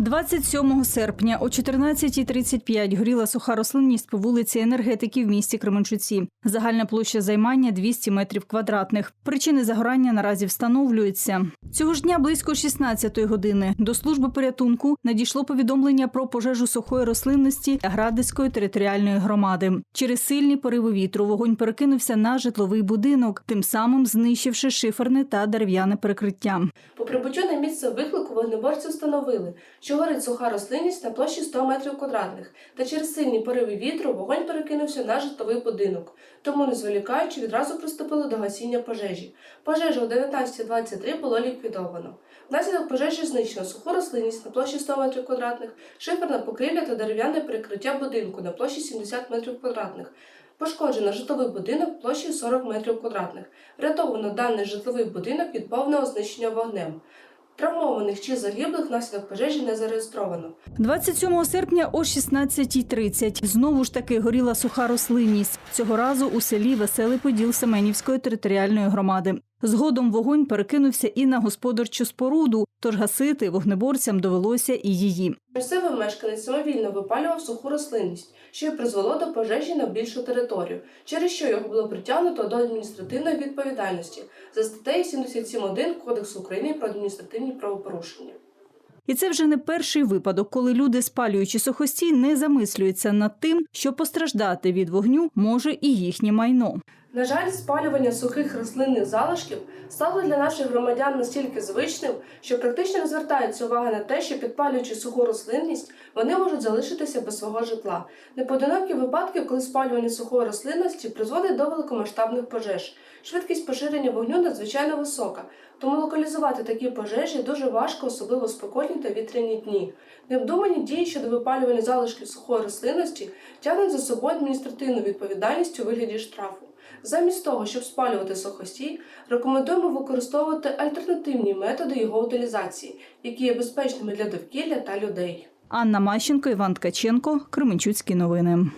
27 серпня о 14.35 горіла суха рослинність по вулиці енергетики в місті Кременчуці. Загальна площа займання 200 метрів квадратних. Причини загорання наразі встановлюються. Цього ж дня близько 16 години до служби порятунку надійшло повідомлення про пожежу сухої рослинності Градиської територіальної громади. Через сильні пориви вітру вогонь перекинувся на житловий будинок, тим самим знищивши шиферне та дерев'яне перекриття. По прибуттю на місце виклику вогнеборці встановили, що горить суха рослинність на площі 100 метрів квадратних, та через сильні пориви вітру вогонь перекинувся на житловий будинок. Тому, не зволікаючи, відразу приступили до гасіння пожежі. Пожежу о 19.23 було ліквідовано. Внаслідок пожежі знищено суху рослинність на площі 100 метрів квадратних, шиферне покрівля та дерев'яне перекриття будинку на площі 70 метрів квадратних. Пошкоджено житловий будинок площею 40 метрів квадратних. Врятовано даний житловий будинок від повного знищення вогнем. Травмованих чи загиблих внаслідок пожежі не зареєстровано. 27 серпня о 16.30 знову ж таки горіла суха рослинність. Цього разу у селі Веселий Поділ Семенівської територіальної громади. Згодом вогонь перекинувся і на господарчу споруду, тож гасити вогнеборцям довелося і її. Місцевий мешканець самовільно випалював суху рослинність, що й призвело до пожежі на більшу територію, через що його було притягнуто до адміністративної відповідальності за статтею 77.1 Кодексу України про адміністративні правопорушення. І це вже не перший випадок, коли люди, спалюючи сухостій, не замислюються над тим, що постраждати від вогню може і їхнє майно. На жаль, спалювання сухих рослинних залишків стало для наших громадян настільки звичним, що практично не звертається увага на те, що підпалюючи суху рослинність, вони можуть залишитися без свого житла. Неподинокі випадки, коли спалювання сухої рослинності призводить до великомасштабних пожеж. Швидкість поширення вогню надзвичайно висока, тому локалізувати такі пожежі дуже важко, особливо в спекотні та вітряні дні. Необдумані дії щодо випалювання залишків сухої рослинності тягнуть за собою адміністративну відповідальність у вигляді штрафу. Замість того, щоб спалювати сухостій, рекомендуємо використовувати альтернативні методи його утилізації, які є безпечними для довкілля та людей. Анна Мащенко, Іван Ткаченко, Кременчуцькі новини.